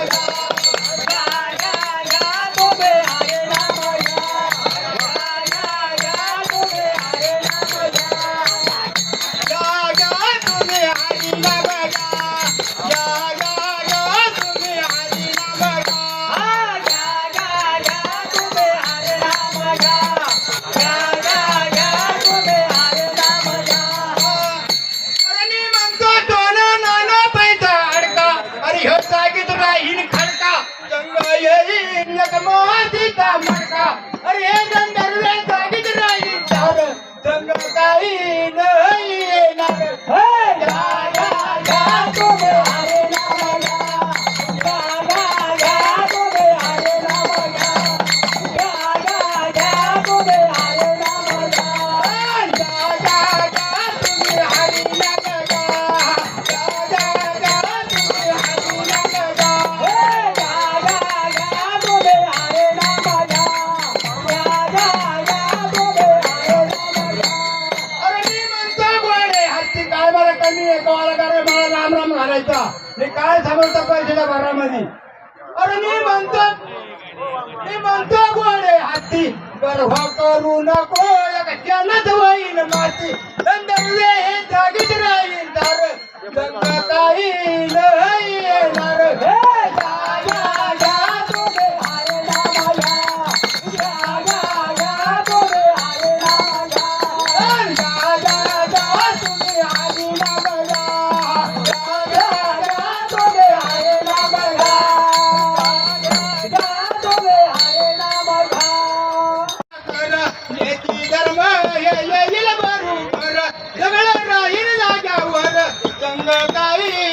अरे हो सागित तो राहीन खड़का। गंगा यही नगमा सीता काय मला कमी आहे का मला काय मला राम राम घालायचा. हे काय समजतं पैशाच्या भरामध्ये? अरे मी म्हणतो मी म्हणतो गोडे हत्ती गर्भ करू नको जनत होईल माती. हे जागीच राहील दार काही नाही தந்த கையே